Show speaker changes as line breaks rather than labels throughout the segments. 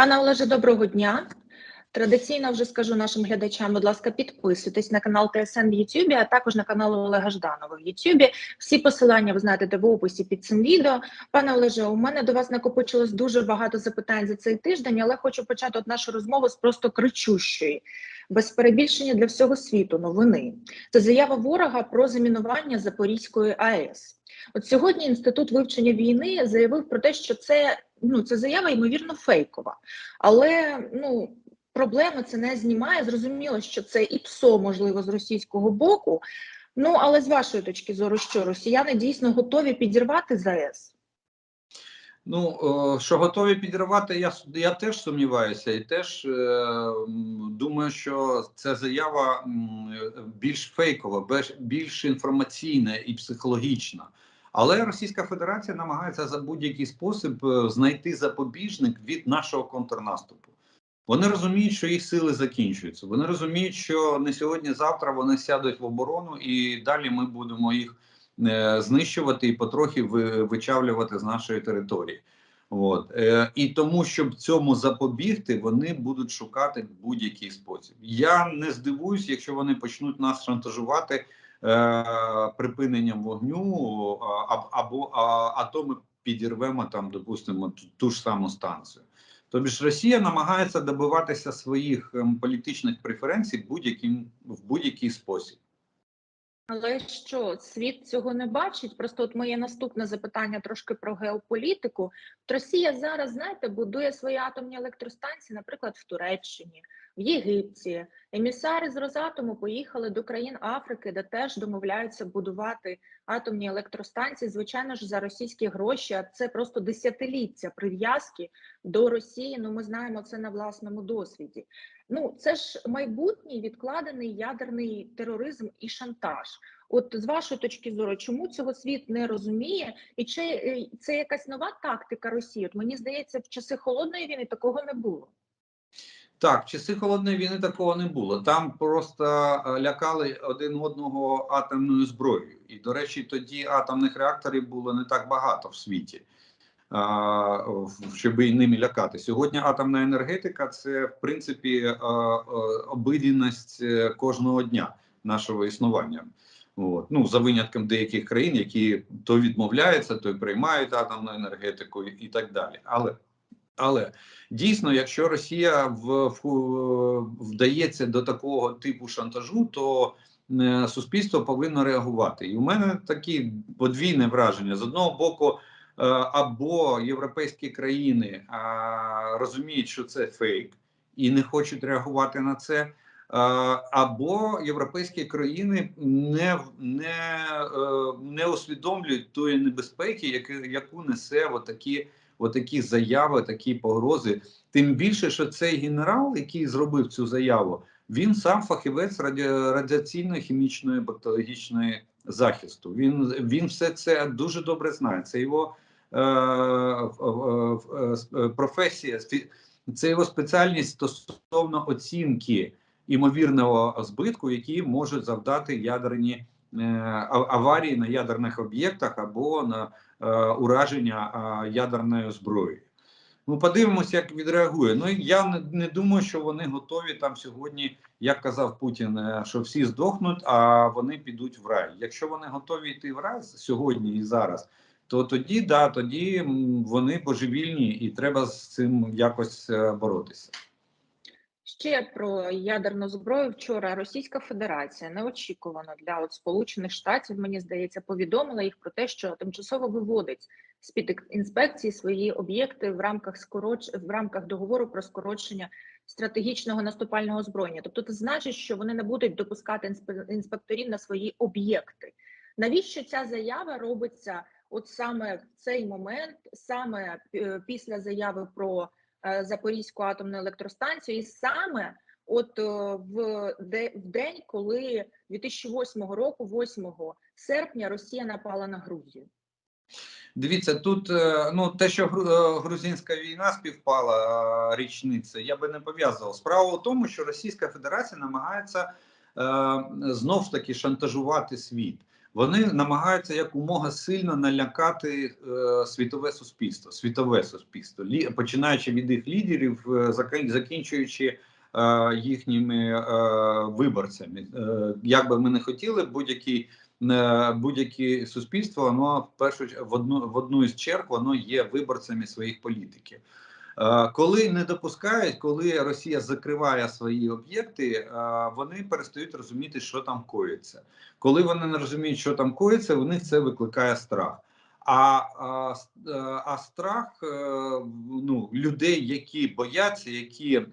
Пане Олеже, доброго дня. Традиційно вже скажу нашим глядачам, будь ласка, підписуйтесь на канал ТСН в Ютубі, а також на канал Олега Жданова в Ютубі. Всі посилання ви знайдете в описі під цим відео. Пане Олеже, у мене до вас накопичилось дуже багато запитань за цей тиждень, але хочу почати от нашу розмову з просто кричущої, без перебільшення для всього світу новини. Це заява ворога про замінування Запорізької АЕС. От сьогодні інститут вивчення війни заявив про те, що це ну це заява ймовірно фейкова, але ну проблеми це не знімає. Зрозуміло, що це і ПСО, можливо, з російського боку. Ну але з вашої точки зору, що росіяни дійсно готові підірвати ЗАЕС?
Ну що готові підривати, я я теж сумніваюся, і теж е, думаю, що ця заява більш фейкова, більш інформаційна і психологічна. Але Російська Федерація намагається за будь-який спосіб е, знайти запобіжник від нашого контрнаступу. Вони розуміють, що їх сили закінчуються. Вони розуміють, що не сьогодні-завтра вони сядуть в оборону, і далі ми будемо їх е, знищувати і потрохи вичавлювати з нашої території. От е, і тому, щоб цьому запобігти, вони будуть шукати будь-який спосіб. Я не здивуюсь, якщо вони почнуть нас шантажувати припиненням вогню, або, а, ми підірвемо там, допустимо, ту, ж саму станцію. Тобі ж Росія намагається добиватися своїх ем, політичних преференцій будь-яким в будь-який спосіб.
Але що світ цього не бачить? Просто от моє наступне запитання трошки про геополітику. Росія зараз, знаєте, будує свої атомні електростанції, наприклад, в Туреччині, в Єгипті. Емісари з Росатому поїхали до країн Африки, де теж домовляються будувати атомні електростанції. Звичайно ж, за російські гроші. А це просто десятиліття прив'язки до Росії. Ну, ми знаємо це на власному досвіді. Ну, це ж майбутній відкладений ядерний тероризм і шантаж. От з вашої точки зору, чому цього світ не розуміє, і чи е, це якась нова тактика Росії? От мені здається, в часи холодної війни такого не було.
Так, в часи холодної війни такого не було. Там просто е, лякали один одного атомною зброєю. І, до речі, тоді атомних реакторів було не так багато в світі, щоб і ними лякати. Сьогодні атомна енергетика це в принципі е, е, обидінність кожного дня нашого існування. От. Ну, За винятком деяких країн, які то відмовляються, то приймають атомну енергетику і так далі. Але але дійсно, якщо Росія в, вдається до такого типу шантажу, то е, суспільство повинно реагувати. І у мене такі подвійне враження з одного боку. Е, або європейські країни е, розуміють, що це фейк, і не хочуть реагувати на це, або європейські країни не не, не усвідомлюють тої небезпеки, яку несе отакі отакі заяви, такі погрози. Тим більше, що цей генерал, який зробив цю заяву, він сам фахівець раді... радіаційної хімічної бактеріологічної захисту. Він він все це дуже добре знає. Це його е, е, професія, це його спеціальність стосовно оцінки імовірного збитку, які можуть завдати ядерні аварії на ядерних об'єктах або на Е, ураження е, ядерною зброєю. Ну, подивимося, як відреагує. Ну я не, думаю, що вони готові там сьогодні, як казав Путін, е, що всі здохнуть, а вони підуть в рай. Якщо вони готові йти в рай сьогодні і зараз, то тоді да, тоді вони божевільні і треба з цим якось боротися.
Ще про ядерну зброю вчора Російська Федерація неочікувано для от Сполучених Штатів, мені здається, повідомила їх про те, що тимчасово виводить з під інспекції свої об'єкти в рамках скороч... в рамках договору про скорочення стратегічного наступального озброєння. Тобто, це значить, що вони не будуть допускати інспекторів на свої об'єкти. Навіщо ця заява робиться? От саме в цей момент, саме е, після заяви про Запорізьку атомну електростанцію, і саме от е, в день, коли 2008 року, 8 серпня, Росія напала на Грузію.
Дивіться, тут е, ну те, що грузинська війна співпала річниця, я би не пов'язував. Справа в тому, що Російська Федерація намагається е, знов ж таки шантажувати світ. Вони намагаються якомога сильно налякати е, світове суспільство, світове суспільство, лі, починаючи від їх лідерів, е, закінчуючи е, їхніми е, виборцями. Е, як би ми не хотіли, будь-які е, будь-яке суспільство, воно в першу в одну в одну із черг воно є виборцями своїх політиків. Е, Коли не допускають, коли Росія закриває свої об'єкти, е, вони перестають розуміти, що там коїться. Коли вони не розуміють, що там коїться, у них це викликає страх. А, а, е, а страх ну, людей, які бояться, які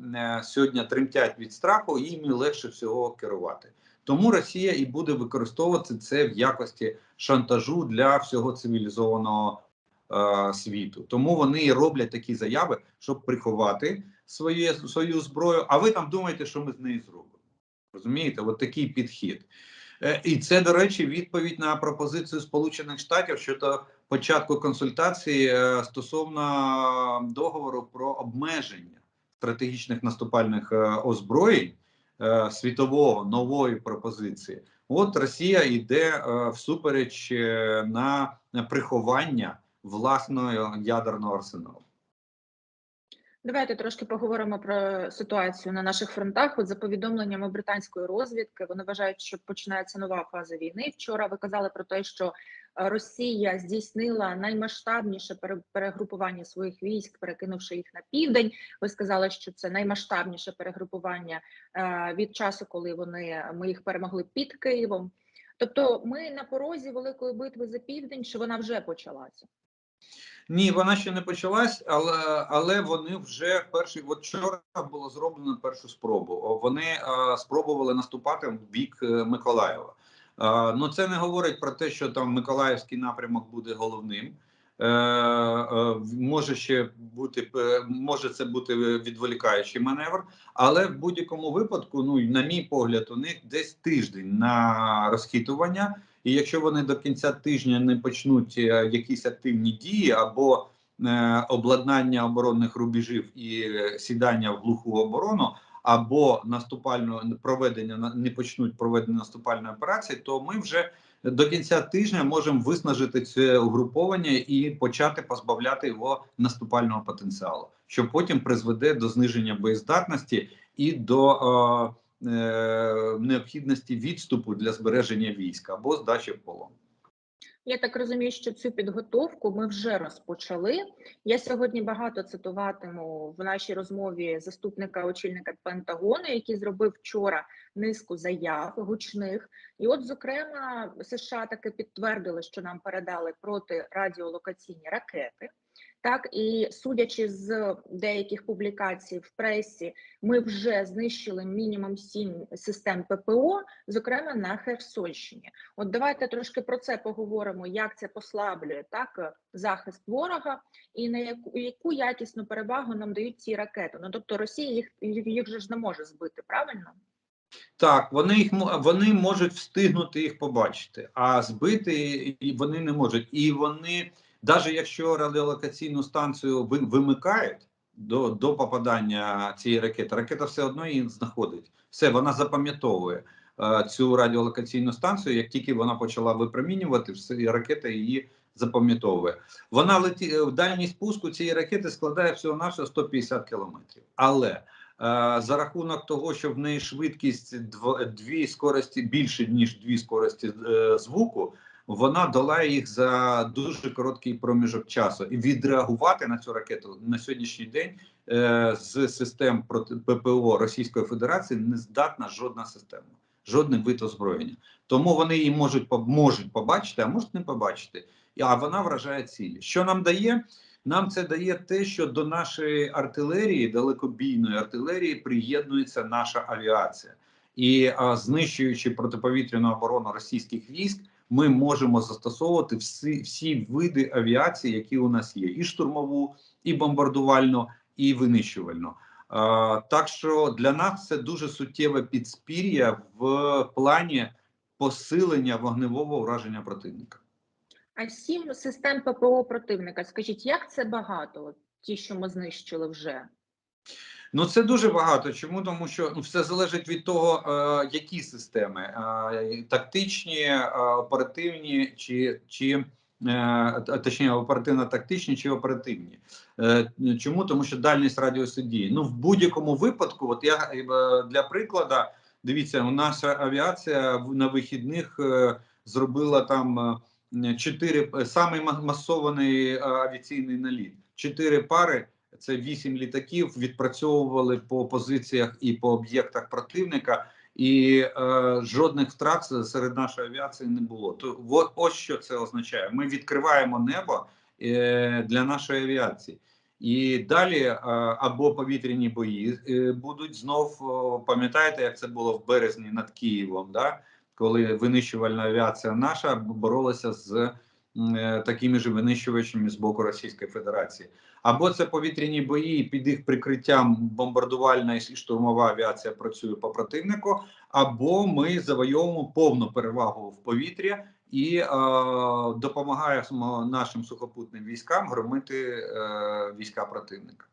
сьогодні тремтять від страху, їм легше всього керувати. Тому Росія і буде використовувати це в якості шантажу для всього цивілізованого е, світу. Тому вони і роблять такі заяви, щоб приховати своє, свою зброю. А ви там думаєте, що ми з нею зробимо? Розумієте, от такий підхід. Е, І це, до речі, відповідь на пропозицію Сполучених Штатів щодо початку консультації е, стосовно договору про обмеження стратегічних наступальних озброєнь світового нової пропозиції. От Росія йде всупереч на приховання власного ядерного арсеналу.
Давайте трошки поговоримо про ситуацію на наших фронтах. От за повідомленнями британської розвідки, вони вважають, що починається нова фаза війни. Вчора ви казали про те, що е, Росія здійснила наймасштабніше пере- перегрупування своїх військ, перекинувши їх на південь. Ви сказали, що це наймасштабніше перегрупування е, від часу, коли вони ми їх перемогли під Києвом. Тобто, ми на порозі великої битви за південь, чи вона вже почалася?
Ні, вона ще не почалась, але але вони вже перший. От вчора було зроблено першу спробу. Вони е, спробували наступати в бік е, Миколаєва. Е, ну це не говорить про те, що там Миколаївський напрямок буде головним. Е, е, може ще бути е, може це бути відволікаючий маневр, але в будь-якому випадку, ну на мій погляд, у них десь тиждень на розхитування. І якщо вони до кінця тижня не почнуть е, якісь активні дії або е, обладнання оборонних рубежів і е, сідання в глуху оборону, або наступальну проведення не почнуть проведення наступальної операції, то ми вже до кінця тижня можемо виснажити це угруповання і почати позбавляти його наступального потенціалу, що потім призведе до зниження боєздатності і до необхідності відступу для збереження війська або здачі в полон.
Я так розумію, що цю підготовку ми вже розпочали. Я сьогодні багато цитуватиму в нашій розмові заступника очільника Пентагону, який зробив вчора низку заяв гучних. І, от, зокрема, США таки підтвердили, що нам передали протирадіолокаційні ракети. Так і судячи з деяких публікацій в пресі, ми вже знищили мінімум сім систем ППО, зокрема на Херсонщині. От давайте трошки про це поговоримо, як це послаблює так захист ворога, і на яку яку якісну перевагу нам дають ці ракети. Ну тобто Росія їх їх, же ж не може збити, правильно?
Так, вони їх вони можуть встигнути їх побачити, а збити вони не можуть. І вони, навіть якщо радіолокаційну станцію вимикають до, до попадання цієї ракети, ракета все одно її знаходить. Все, вона запам'ятовує е, цю радіолокаційну станцію. Як тільки вона почала випромінювати, все ракета її запам'ятовує. Вона леті е, дальність спуску цієї ракети складає всього навсього 150 кілометрів. Але е, за рахунок того, що в неї швидкість дв- дві скорості більше ніж дві скорості е, звуку, вона долає їх за дуже короткий проміжок часу. І відреагувати на цю ракету на сьогоднішній день е, з систем проти ППО Російської Федерації не здатна жодна система, жодний вид озброєння. Тому вони її можуть можуть побачити, а можуть не побачити. А вона вражає цілі. Що нам дає? Нам це дає те, що до нашої артилерії, далекобійної артилерії, приєднується наша авіація, і а, знищуючи протиповітряну оборону російських військ, ми можемо застосовувати всі, всі види авіації, які у нас є: і штурмову, і бомбардувальну, і винищувальну. Так що для нас це дуже суттєве підспір'я в плані посилення вогневого ураження противника.
А сім систем ППО противника. Скажіть, як це багато? Ті, що ми знищили вже?
Ну це дуже багато. Чому тому, що ну все залежить від того, е, які системи е, тактичні, е, оперативні чи чи е, точніше оперативно-тактичні чи оперативні. Е, чому тому, що дальність радіусу дії? Ну в будь-якому випадку, от я е, для прикладу, дивіться, у наша авіація на вихідних е, зробила там е, чотири е, самий масований авіаційний наліт. Чотири пари це вісім літаків відпрацьовували по позиціях і по об'єктах противника, і е, жодних втрат серед нашої авіації не було. То от, ось що це означає. Ми відкриваємо небо е, для нашої авіації. І далі е, або повітряні бої е, будуть знов. о, Пам'ятаєте, як це було в березні над Києвом? Да? Коли винищувальна авіація наша боролася з е, такими ж винищувачами з боку Російської Федерації. Або це повітряні бої, під їх прикриттям бомбардувальна і штурмова авіація працює по противнику, або ми завойовуємо повну перевагу в повітрі і е, допомагаємо нашим сухопутним військам громити е, війська противника.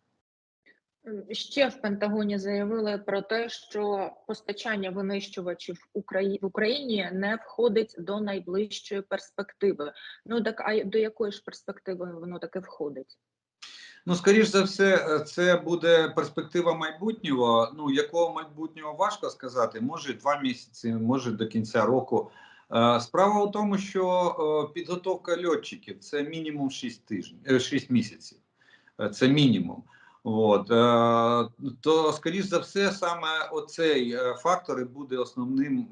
Ще в Пентагоні заявили про те, що постачання винищувачів в Україні не входить до найближчої перспективи. Ну так а до якої ж перспективи воно таке входить?
Ну, скоріш за все, е, це буде перспектива майбутнього. Ну, якого майбутнього важко сказати. Може два місяці, може до кінця року. Е, Справа у тому, що е, підготовка льотчиків це мінімум 6 тижнів, 6 місяців. Це мінімум. От то, скоріш за все, саме оцей фактор і буде основним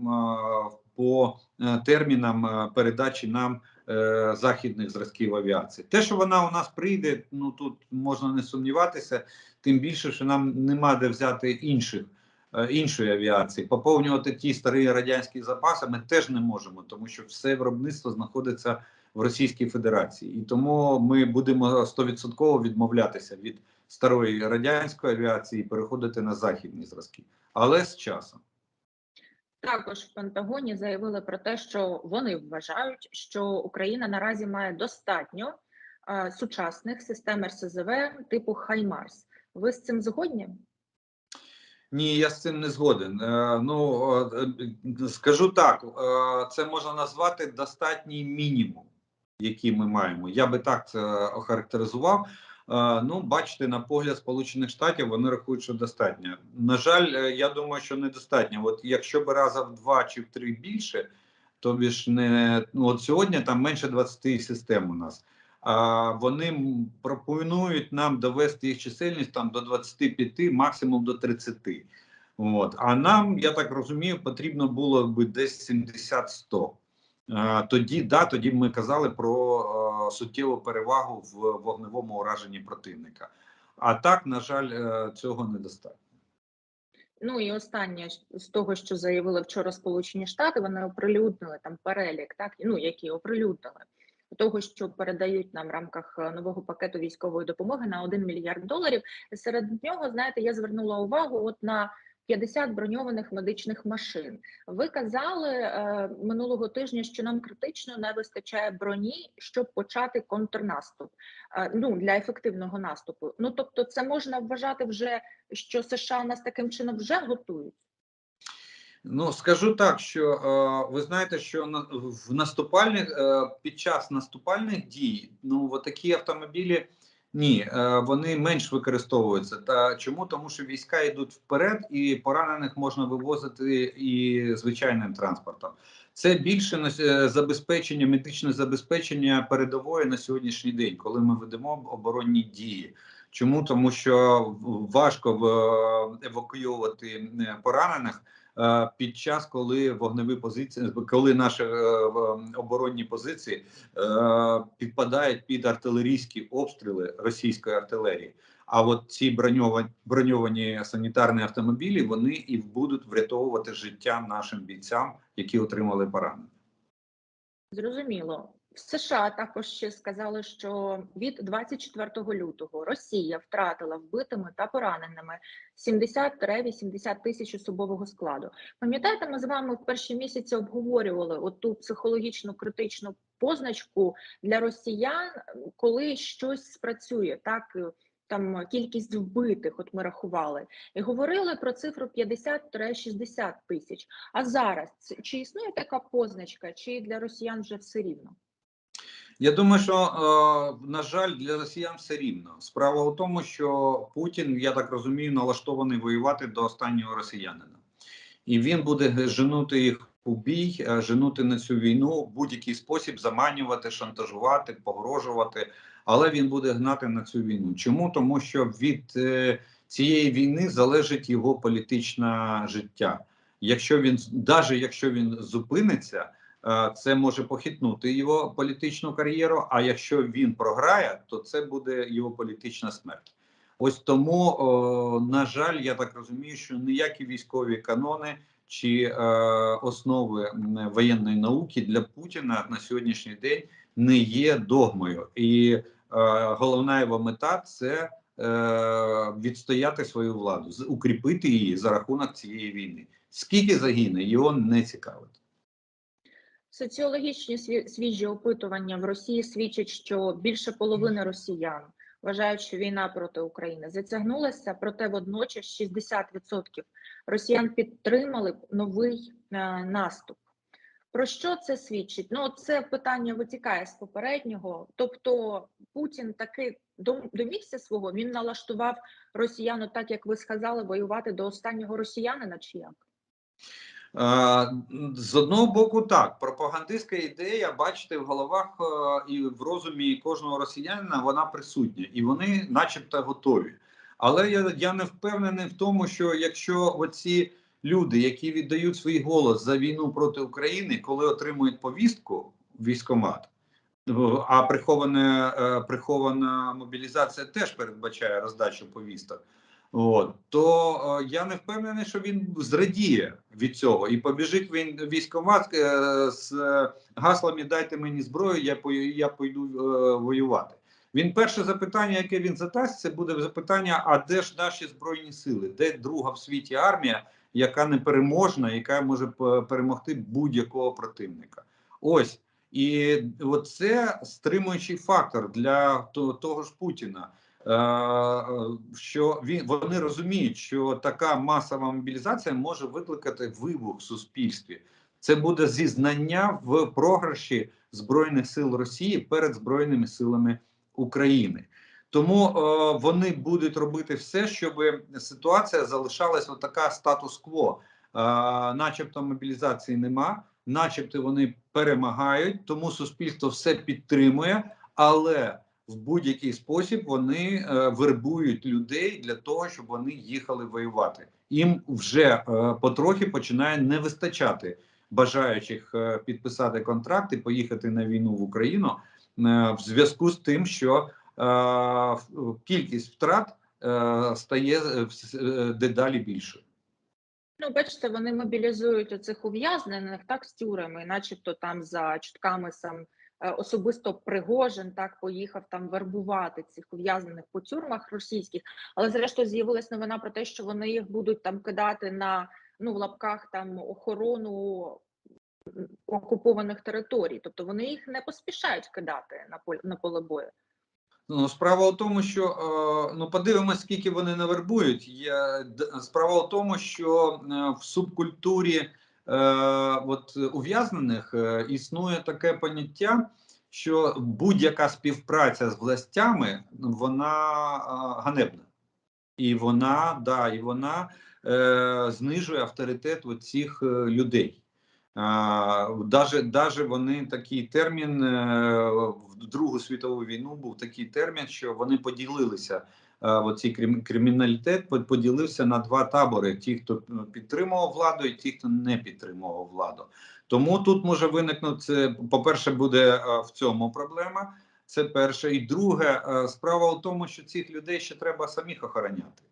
по термінам передачі нам е, західних зразків авіації. Те, що вона у нас прийде, ну тут можна не сумніватися, тим більше, що нам нема де взяти інших. е, Іншої авіації поповнювати ті старі радянські запаси ми теж не можемо, тому що все виробництво знаходиться в Російській Федерації, і тому ми будемо 100% відмовлятися від старої радянської авіації і переходити на західні зразки, але з часом.
Також в Пентагоні заявили про те, що вони вважають, що Україна наразі має достатньо е, сучасних систем РСЗВ типу Хаймарс. Ви з цим згодні?
Ні, я з цим не згоден. Е, ну е, скажу так: е, це можна назвати достатній мінімум, який ми маємо. Я би так це охарактеризував. Е, ну, бачите, на погляд Сполучених Штатів вони рахують, що достатньо. На жаль, е, я думаю, що недостатньо. От якщо б раза в два чи в три більше, то ж не ну от сьогодні там менше 20 систем у нас. А вони пропонують нам довести їх чисельність там до 25, максимум до 30. От. А нам, я так розумію, потрібно було би десь 70-100. А, Тоді, да, тоді ми казали про е, суттєву перевагу в вогневому ураженні противника. А так, на жаль, е, цього недостатньо.
Ну і останнє з того, що заявили вчора Сполучені Штати, вони оприлюднили там перелік, так ну які оприлюднили того, що передають нам в рамках е, нового пакету військової допомоги на 1 мільярд доларів. Серед нього, знаєте, я звернула увагу от на 50 броньованих медичних машин. Ви казали е, минулого тижня, що нам критично не вистачає броні, щоб почати контрнаступ. Е, ну для ефективного наступу. Ну тобто, це можна вважати вже, що США нас таким чином вже готують.
Ну скажу так, що е, ви знаєте, що на в наступальних е, під час наступальних дій ну такі автомобілі ні, е, вони менш використовуються. Та чому? Тому що війська йдуть вперед, і поранених можна вивозити і звичайним транспортом. Це більше е, забезпечення, медичне забезпечення передової на сьогоднішній день, коли ми ведемо оборонні дії. Чому тому, що важко в- евакуювати е, поранених е, під час, коли вогневі позиції, коли наші е, оборонні позиції е, підпадають під артилерійські обстріли російської артилерії. А от ці броньовані, броньовані санітарні автомобілі вони і будуть врятовувати життя нашим бійцям, які отримали поранення.
Зрозуміло. В США також ще сказали, що від 24 лютого Росія втратила вбитими та пораненими 70-80 тисяч особового складу. Пам'ятаєте, ми з вами в перші місяці обговорювали оту психологічну критичну позначку для росіян, коли щось спрацює, так там кількість вбитих, от ми рахували, і говорили про цифру 50-60 тисяч. А зараз чи існує така позначка, чи для росіян вже все рівно?
Я думаю, що е, на жаль, для росіян все рівно. Справа у тому, що Путін, я так розумію, налаштований воювати до останнього росіянина, і він буде женути їх у бій, е, женути на цю війну в будь-який спосіб, заманювати, шантажувати, погрожувати. Але він буде гнати на цю війну. Чому? Тому що від е, цієї війни залежить його політичне життя. Якщо він навіть якщо він зупиниться. Е, це може похитнути його політичну кар'єру. А якщо він програє, то це буде його політична смерть. Ось тому, на жаль, я так розумію, що ніякі військові канони чи е, основи воєнної науки для Путіна на сьогоднішній день не є догмою, і е, головна його мета це відстояти свою владу, укріпити її за рахунок цієї війни. Скільки загине, його не цікавить.
Соціологічні свіжі опитування в Росії свідчать, що більше половини росіян вважають, що війна проти України затягнулася, проте водночас 60% росіян підтримали новий е, наступ. Про що це свідчить? Ну, це питання витікає з попереднього. Тобто Путін таки домігся свого, він налаштував росіян, так як ви сказали, воювати до останнього росіянина чи як?
Е, З одного боку, так, пропагандистська ідея, бачите, в головах е, і в розумі кожного росіянина вона присутня, і вони, начебто, готові. Але я, я не впевнений в тому, що якщо оці люди, які віддають свій голос за війну проти України, коли отримують повістку в військкомат, в- а приховане, е, прихована мобілізація теж передбачає роздачу повісток. От то е, я не впевнений, що він зрадіє від цього і побіжить він військомат е, з гаслами Дайте мені зброю, я пою- я пойду е, воювати. Він перше запитання, яке він задасть, це буде запитання: а де ж наші збройні сили? Де друга в світі армія, яка непереможна, яка може перемогти будь-якого противника? Ось і от це стримуючий фактор для того ж Путіна. Е, що вони розуміють, що така масова мобілізація може викликати вибух в суспільстві. Це буде зізнання в програші збройних сил Росії перед збройними силами України. Тому е, вони будуть робити все, щоб ситуація залишалась отака статус-кво, е, начебто мобілізації нема, начебто вони перемагають, тому суспільство все підтримує, але в будь-який спосіб вони е, вербують людей для того, щоб вони їхали воювати. Їм вже е, потрохи починає не вистачати бажаючих е, підписати контракт і поїхати на війну в Україну в зв'язку з тим, що кількість втрат стає дедалі більшою.
Ну, бачите, вони мобілізують оцих ув'язнених так з тюрами, начебто там за чутками сам особисто Пригожин так поїхав там вербувати цих ув'язнених по тюрмах російських. Але зрештою з'явилась новина про те, що вони їх будуть там кидати на ну в лапках там охорону окупованих територій. Тобто вони їх не поспішають кидати на поле на поле бою.
Ну, справа в тому, що е, ну подивимось, скільки вони навербують. Є справа в тому, що е, в субкультурі е, от ув'язнених е, існує таке поняття, що будь-яка співпраця з властями вона е, ганебна, і вона да, і вона е, знижує авторитет цих е, людей. Даже, вони такий термін е, в Другу світову війну був такий термін, що вони поділилися. Е, Оцей криміналітет поділився на два табори: ті, хто е, підтримував владу, і ті, хто не підтримував владу. Тому тут може виникнути по-перше, буде е, в цьому проблема. Це перше, і друге, справа в тому, що цих людей ще треба самих охороняти.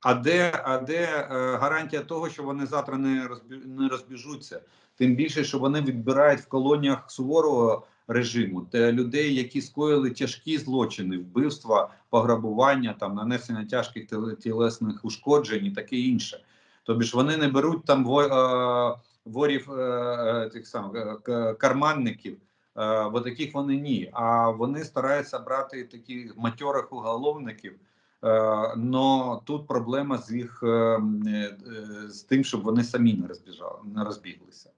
А де, а де гарантія того, що вони завтра не розбіжуться? Тим більше, що вони відбирають в колоніях суворого режиму те людей, які скоїли тяжкі злочини, вбивства, пограбування, там нанесення тяжких тілесних ушкоджень і таке інше. Тобі ж вони не беруть там во, ворів е, е, тих самих е, карманників. Бо таких вони ні. А вони стараються брати таких матьорих уголовників, но тут проблема з їх е, м, е, з тим, щоб вони самі не розбіжали, не розбіглися.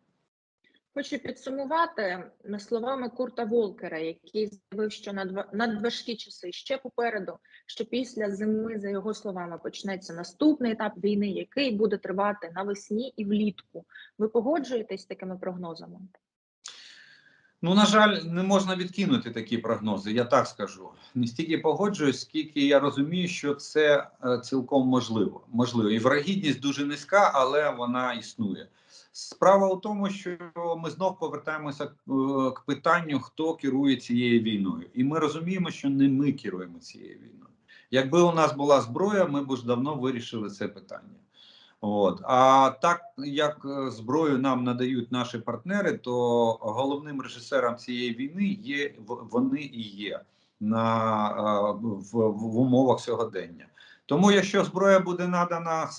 Хочу підсумувати словами Курта Волкера, який заявив, що надва- надважкі часи ще попереду, що після зими, за його словами, почнеться наступний етап війни, який буде тривати навесні і влітку. Ви погоджуєтесь з такими прогнозами?
Ну, на жаль, не можна відкинути такі прогнози, я так скажу. Не стільки погоджуюсь, скільки я розумію, що це е, цілком можливо. Можливо, і врагідність дуже низька, але вона існує. Справа у тому, що ми знов повертаємося е, к питанню, хто керує цією війною, і ми розуміємо, що не ми керуємо цією війною. Якби у нас була зброя, ми б ж давно вирішили це питання. От а так як е, зброю нам надають наші партнери, то головним режисером цієї війни є вони і є на е, в, в умовах сьогодення. Тому, якщо зброя буде надана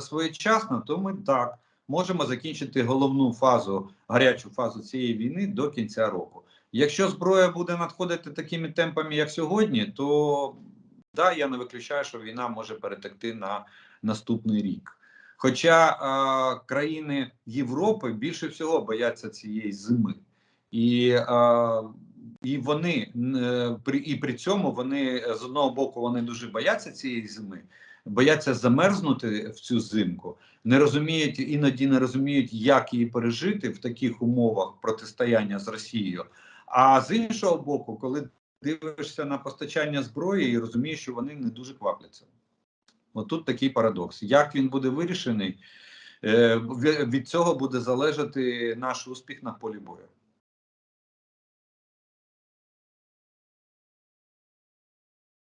своєчасно, то ми так можемо закінчити головну фазу, гарячу фазу цієї війни до кінця року. Якщо зброя буде надходити такими темпами, як сьогодні, то да, я не виключаю, що війна може перетекти на наступний рік. Хоча е, країни Європи більше всього бояться цієї зими, і, е, і вони е, при і при цьому вони з одного боку вони дуже бояться цієї зими, бояться замерзнути в цю зимку, не розуміють іноді не розуміють, як її пережити в таких умовах протистояння з Росією. А з іншого боку, коли дивишся на постачання зброї і розумієш, що вони не дуже квапляться. Отут такий парадокс. Як він буде вирішений, е, від цього буде залежати наш успіх на полі бою.